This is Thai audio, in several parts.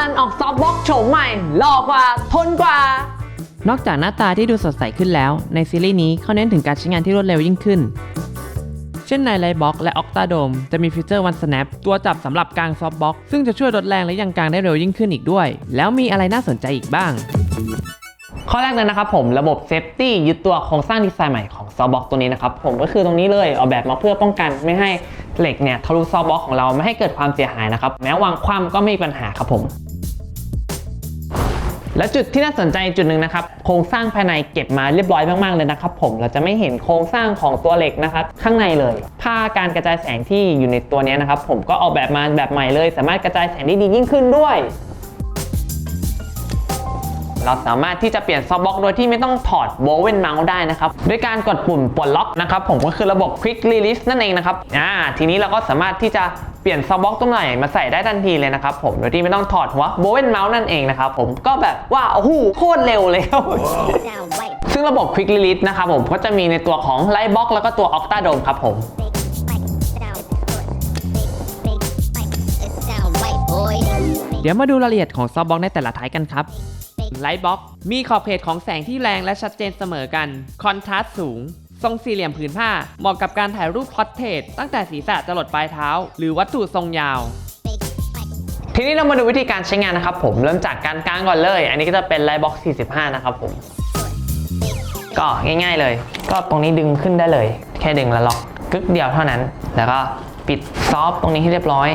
ลันออกซอฟต์บ็อกโฉมใหม่ หล่อกว่า ทนกว่า นอกจากหน้าตาที่ดูสดใสขึ้นแล้ว ในซีรีส์นี้เขาเน้นถึงการใช้งานที่รวดเร็วยิ่งขึ้น เช่นในไลบ็อกและ Octadome จะมีฟีเจอร์ One Snap ตัวจับสำหรับกลางซอฟต์บ็อกซึ่งจะช่วยลดแรงและยังกลางได้เร็วยิ่งขึ้นอีกด้วย แล้วมีอะไรน่าสนใจอีกบ้างข้อแรกเลยนะครับผมระบบเซฟตี้ยึดตัวโครงสร้างดีไซน์ใหม่ของซอฟต์บ็อกตัวนี้นะครับผมก็คือตรงนี้เลยออกแบบมาเพื่อป้องกันไม่ให้เหล็กเนี่ยทะลุซอฟต์บ็อกของเราไม่ให้เกิดความเสียหายนะครับแม้วางคว่ำก็ไม่มีปัญหาครับผม และจุดที่น่าสนใจจุดหนึ่งนะครับโครงสร้างภายในเก็บมาเรียบร้อยมากๆเลยนะครับ ผมเราจะไม่เห็นโครงสร้างของตัวเหล็กนะครับข้างในเลยผ้าการกระจายแสงที่อยู่ในตัวนี้นะครับ ผมก็ออกแบบมาแบบใหม่เลย สามารถกระจายแสงได้ดียิ่งขึ้นด้วย เราสามารถที่จะเปลี่ยนซอฟบ็อกโดยที่ไม่ต้องถอดโบเวนเมาส์ได้นะครับด้วยการกดปุ่มปลดล็อกนะครับผมก็คือระบบ Quick Release นั่นเองนะครับอ่าทีนี้เราก็สามารถที่จะ ปลี่ยนซอฟต์บ็อกตัวใหม่มาใส่ได้ทันทีเลยนะครับผมโดยที่ไม่ต้องถอดหัวโบเวนเมาส์นั่นเองนะครับผมก็แบบว่าโอ้โหโคตรเร็วเลย Sound right. ซึ่งระบบ Quick Release นะครับผมก็จะมีในตัวของ Lightbox แล้วก็ตัว Octadome ครับผม Big spike. Sound. Big spike. It sound right, boy. เดี๋ยวมาดูรายละเอียดของซอฟต์บ็อกในแต่ละไทป์กันครับไลท์บ็อกมีขอบเขตของแสงที่แรงและชัดเจนเสมอกัน คอนทราสต์สูง ทรงสี่เหลี่ยมผืนผ้า เหมาะกับการถ่ายรูปพอร์เทรตตั้งแต่ศีรษะจรดปลายเท้า หรือวัตถุทรงยาว ทีนี้เรามาดูวิธีการใช้งานนะครับผมเริ่มจากการกางก่อนเลย อันนี้ก็จะเป็น Lightbox 45 นะครับผม ก็ง่ายๆเลย ก็ตรงนี้ดึงขึ้นได้เลย แค่ดึงแล้วล็อกกึกเดียวเท่านั้น แล้วก็ปิดซอฟต์ตรงนี้ให้เรียบร้อย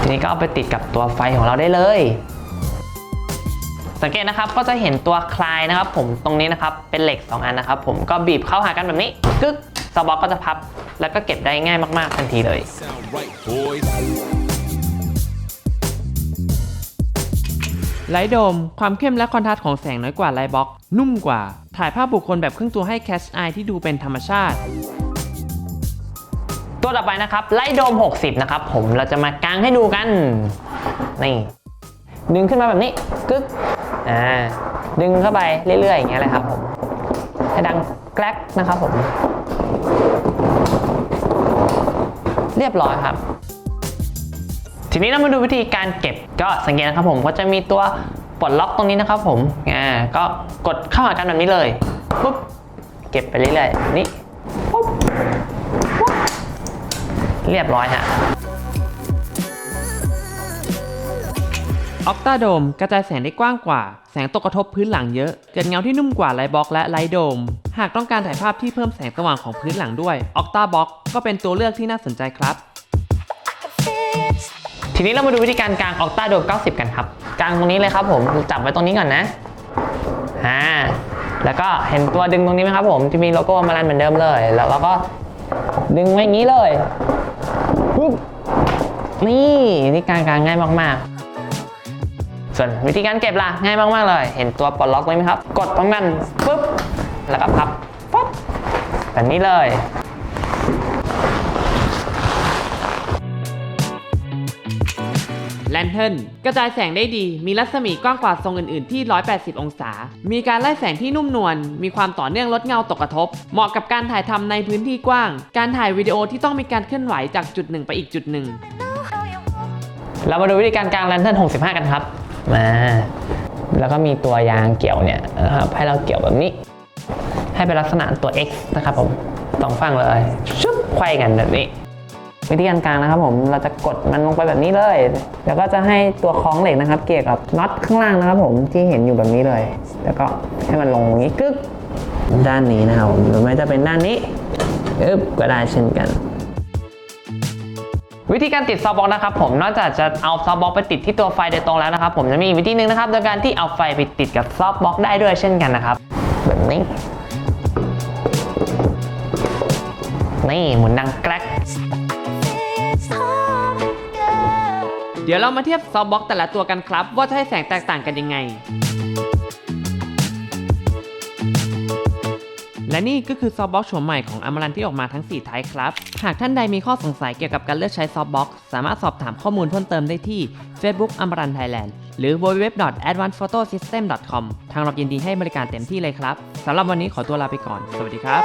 ทีนี้ก็เอาไปติดกับตัวไฟของเราได้เลย สังเกตนะครับก็จะเห็นตัวคลายนะครับ ผมตรงนี้นะครับเป็นเหล็ก 2 อันนะครับ ผมก็บีบเข้าหากันแบบนี้กึกซอฟต์บ็อกก็จะพับ แล้วก็เก็บได้ง่ายมาก ๆ ทันทีเลย Sound right, boys. ไลท์โดม ความเข้มและคอนทราสต์ของแสงน้อยกว่าไลท์บ็อก นุ่มกว่า ถ่ายภาพบุคคลแบบครึ่งตัวให้แคชไอที่ดูเป็นธรรมชาติ ตัวต่อไปนะครับไล่โดม 60 นะครับ ผมเราจะมากางให้ดูกัน นี่ ดึงขึ้นมาแบบนี้ กึก อ่าดึงเข้าไปเรื่อยๆอย่างเงี้ยเลยครับผมให้ดังแกรกนะครับผม เรียบร้อยครับ ทีนี้เรามาดูวิธีการเก็บก็สังเกตนะครับผมก็จะมีตัวปลดล็อกตรงนี้นะครับผมอ่าก็กดเข้าหากันแบบนี้เลยปุ๊บเก็บไปเรื่อยๆนี่ปุ๊บเรียบร้อยฮะ อ c ต a โดมกระจายแสงได้กว้างกว่า แสงตกกระทบพื้นหลังเยอะ เกิดเงาที่นุ่มกว่าไลท์บ็อกและไลท์โดม หากต้องการถ่ายภาพที่เพิ่มแสงสว่างของพื้นหลังด้วยอ c ต a บ็อกก็เป็นตัวเลือกที่น่าสนใจครับ ทีนี้เรามาดูวิธีการกางออกตาโดม 90 กันครับ กางตรงนี้เลยครับผม จับไว้ตรงนี้ก่อนนะ อ่า แล้วก็เห็นตัวดึงตรงนี้ไหมครับผมที่มีโลโก้มาลันเหมือนเดิมเลย แล้วเราก็ดึงไว้อย่างนี้เลยปุ๊บนี่นี่การกางง่ายมากๆ ส่วนวิธีการเก็บล่ะง่ายมากๆเลย เห็นตัวปลดล็อกไว้ไหมครับ กดพร้อมกันปุ๊บแล้วก็พับปุ๊บแบบนี้เลยแลนเทิร์นกระจายแสงได้ดี มีรัศมีกว้างกว่าทรงอื่นๆที่ 180 องศา มีการไล่แสงที่นุ่มนวล มีความต่อเนื่องลดเงาตกกระทบ เหมาะกับการถ่ายทำในพื้นที่กว้าง การถ่ายวิดีโอที่ต้องมีการเคลื่อนไหวจากจุดหนึ่งไปอีกจุดหนึ่ง เรามาดูวิธีการกางแลนเทิร์น 65 กันครับ มา แล้วก็มีตัวยางเกี่ยวเนี่ยนะครับให้เราเกี่ยวแบบนี้ ให้เป็นลักษณะตัว X นะครับผมสองฝั่งเลยชุบไขว้กันแบบนี้ วิธีการกางนะครับผมเราจะกดมันลงไปแบบนี้เลย แล้วก็จะให้ตัวคล้องเหล็กนะครับ เกี่ยวกับน็อตข้างล่างนะครับผมที่เห็นอยู่แบบนี้เลย แล้วก็ให้มันลงอย่างนี้กึกด้านนี้นะครับหรือไม่จะเป็นด้านนี้อึ๊บก็ได้เช่นกัน วิธีการติดซอฟต์บ็อกนะครับผมนอกจากจะเอาซอฟต์บ็อกไปติดที่ตัวไฟโดยตรงแล้วนะครับผมจะมีอีกวิธีหนึ่งนะครับโดยการที่เอาไฟไปติดกับซอฟต์บ็อกได้ด้วยเช่นกันนะครับแบบนี้นี่หมุนดังแกรกเดี๋ยวเรามาเทียบซอฟต์บ็อกแต่ละตัวกันครับ ว่าจะให้แสงแตกต่างกันยังไง และนี่ก็คือซอฟต์บ็อกโฉมใหม่ของอมรันที่ออกมาทั้ง 4 ไทป์ครับ หากท่านใดมีข้อสงสัยเกี่ยวกับการเลือกใช้ซอฟต์บ็อกสามารถสอบถามข้อมูลเพิ่มเติมได้ที่ Facebook อมรันไทยแลนด์หรือ www.advancedphotosystem.com ทางเรายินดีให้บริการเต็มที่เลยครับสำหรับวันนี้ขอตัวลาไปก่อน สวัสดีครับ